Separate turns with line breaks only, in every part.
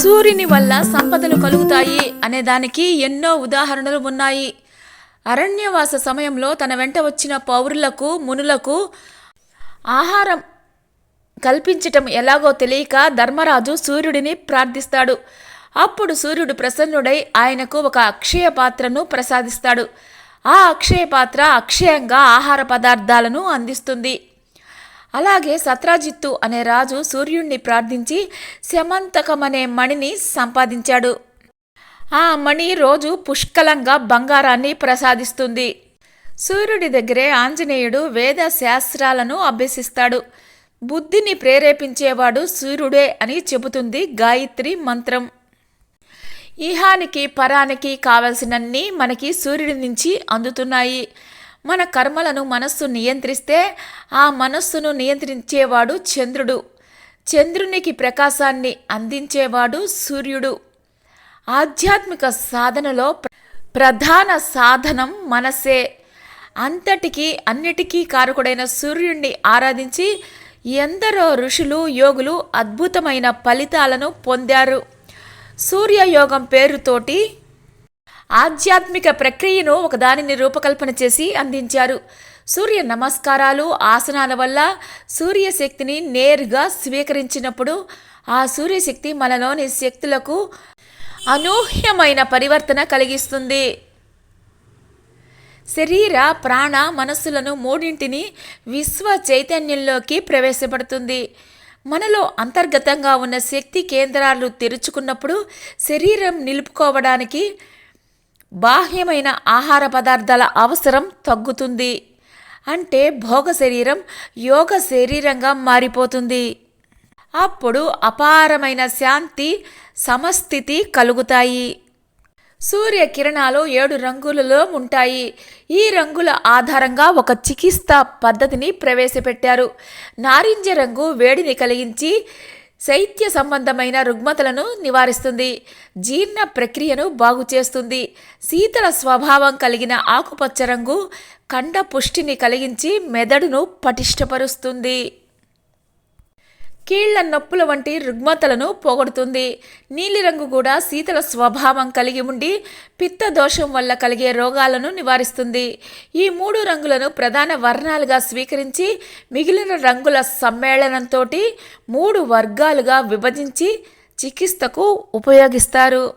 సూర్యుని వల్ల సంపదలు కలుగుతాయి అనే దానికి ఎన్నో ఉదాహరణలు ఉన్నాయి. అరణ్యవాస సమయంలో తన వెంట వచ్చిన పౌరులకు మునులకు ఆహారం కల్పించటం ఎలాగో తెలియక ధర్మరాజు సూర్యుడిని ప్రార్థిస్తాడు. అప్పుడు సూర్యుడు ప్రసన్నుడై ఆయనకు ఒక అక్షయ పాత్రను ప్రసాదిస్తాడు. ఆ అక్షయ పాత్ర అక్షయంగా ఆహార పదార్థాలను అందిస్తుంది. అలాగే సత్రాజిత్తు అనే రాజు సూర్యుణ్ణి ప్రార్థించి శమంతకమనే మణిని సంపాదించాడు. ఆ మణి రోజు పుష్కలంగా బంగారాన్ని ప్రసాదిస్తుంది. సూర్యుడి దగ్గరే ఆంజనేయుడు వేద శాస్త్రాలను అభ్యసిస్తాడు. బుద్ధిని ప్రేరేపించేవాడు సూర్యుడే అని చెబుతుంది గాయత్రి మంత్రం. ఈహానికి పరానికి కావలసినన్ని మనకి సూర్యుడి నుంచి అందుతున్నాయి. మన కర్మలను మనస్సు నియంత్రిస్తే ఆ మనస్సును నియంత్రించేవాడు చంద్రుడు. చంద్రునికి ప్రకాశాన్ని అందించేవాడు సూర్యుడు. ఆధ్యాత్మిక సాధనలో ప్రధాన సాధనం మనసే అంతటికీ అన్నిటికీ కారకుడైన సూర్యుణ్ణి ఆరాధించి ఎందరో ఋషులు యోగులు అద్భుతమైన ఫలితాలను పొందారు. సూర్యయోగం పేరుతోటి ఆధ్యాత్మిక ప్రక్రియను ఒకదానిని రూపకల్పన చేసి అందించారు. సూర్య నమస్కారాలు ఆసనాల వల్ల సూర్యశక్తిని నేరుగా స్వీకరించినప్పుడు ఆ సూర్యశక్తి మనలోని శక్తులకు అనూహ్యమైన పరివర్తన కలిగిస్తుంది. శరీర ప్రాణ మనస్సులను మూడింటిని విశ్వ చైతన్యంలోకి ప్రవేశపెడుతుంది. మనలో అంతర్గతంగా ఉన్న శక్తి కేంద్రాలు తెరుచుకున్నప్పుడు శరీరం నిలుపుకోవడానికి బాహ్యమైన ఆహార పదార్థాల అవసరం తగ్గుతుంది. అంటే భోగ శరీరం యోగ శరీరంగా మారిపోతుంది. అప్పుడు అపారమైన శాంతి సమస్థితి కలుగుతాయి. సూర్య కిరణాలు ఏడు రంగులలో ఉంటాయి. ఈ రంగుల ఆధారంగా ఒక చికిత్స పద్ధతిని ప్రవేశపెట్టారు. నారింజ రంగు వేడిని కలిగించి శైత్య సంబంధమైన రుగ్మతలను నివారిస్తుంది. జీర్ణ ప్రక్రియను బాగు చేస్తుంది. శీతల స్వభావం కలిగిన ఆకుపచ్చ రంగు కండ పుష్టిని కలిగించి మెదడును పటిష్టపరుస్తుంది. కీళ్ళ నొప్పుల వంటి రుగ్మతలను పోగొడుతుంది. నీలిరంగు కూడా శీతల స్వభావం కలిగి ఉండి పిత్త దోషం వల్ల కలిగే రోగాలను నివారిస్తుంది. ఈ మూడు రంగులను ప్రధాన వర్ణాలుగా స్వీకరించి మిగిలిన రంగుల సమ్మేళనంతో మూడు వర్గాలుగా విభజించి చికిత్సకు ఉపయోగిస్తారు.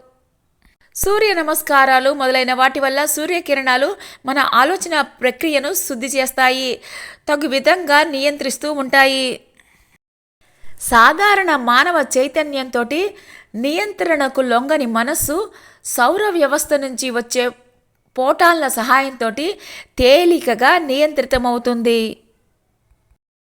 సూర్య నమస్కారాలు మొదలైన వాటి వల్ల సూర్యకిరణాలు మన ఆలోచన ప్రక్రియను శుద్ధి చేస్తాయి. తగు విధంగా నియంత్రిస్తూ ఉంటాయి. సాధారణ మానవ చైతన్యంతో నియంత్రణకు లొంగని మనస్సు సౌర వ్యవస్థ నుంచి వచ్చే పోటాన్ల సహాయంతో తేలికగా నియంత్రితమవుతుంది.